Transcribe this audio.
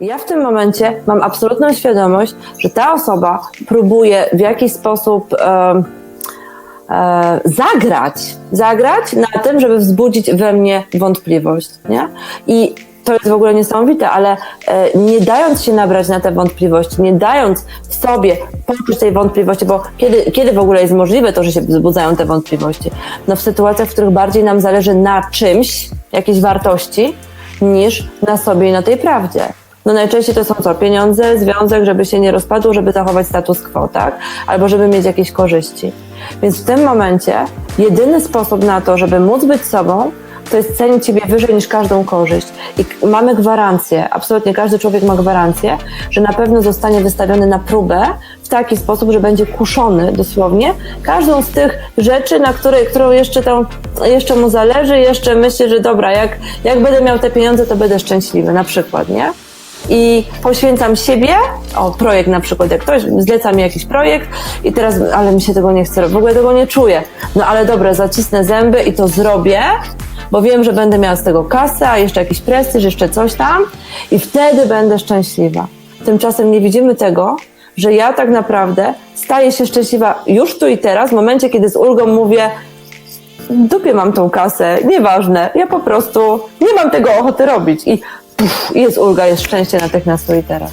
Ja w tym momencie mam absolutną świadomość, że ta osoba próbuje w jakiś sposób em, e, zagrać, zagrać na tym, żeby wzbudzić we mnie wątpliwość, nie? I to jest w ogóle niesamowite, ale e, nie dając się nabrać na te wątpliwości, nie dając w sobie poczuć tej wątpliwości, bo kiedy, kiedy w ogóle jest możliwe to, że się wzbudzają te wątpliwości? No w sytuacjach, w których bardziej nam zależy na czymś, jakiejś wartości, niż na sobie i na tej prawdzie. No najczęściej to są co? Pieniądze, związek, żeby się nie rozpadł, żeby zachować status quo, tak? Albo żeby mieć jakieś korzyści. Więc w tym momencie jedyny sposób na to, żeby móc być sobą, to jest cenić siebie wyżej niż każdą korzyść. I mamy gwarancję, absolutnie każdy człowiek ma gwarancję, że na pewno zostanie wystawiony na próbę w taki sposób, że będzie kuszony dosłownie każdą z tych rzeczy, na której, którą jeszcze tam, jeszcze mu zależy, jeszcze myśli, że dobra, jak, jak będę miał te pieniądze, to będę szczęśliwy, na przykład, nie? I poświęcam siebie, o projekt na przykład, jak ktoś zleca mi jakiś projekt i teraz, ale mi się tego nie chce, w ogóle tego nie czuję. No ale dobra, zacisnę zęby i to zrobię, bo wiem, że będę miała z tego kasę, a jeszcze jakiś prestiż, jeszcze coś tam i wtedy będę szczęśliwa. Tymczasem nie widzimy tego, że ja tak naprawdę staję się szczęśliwa już tu i teraz, w momencie, kiedy z ulgą mówię, dupie mam tą kasę, nieważne, ja po prostu nie mam tego ochoty robić i puf, jest ulga, jest szczęście natychmiast tu i teraz.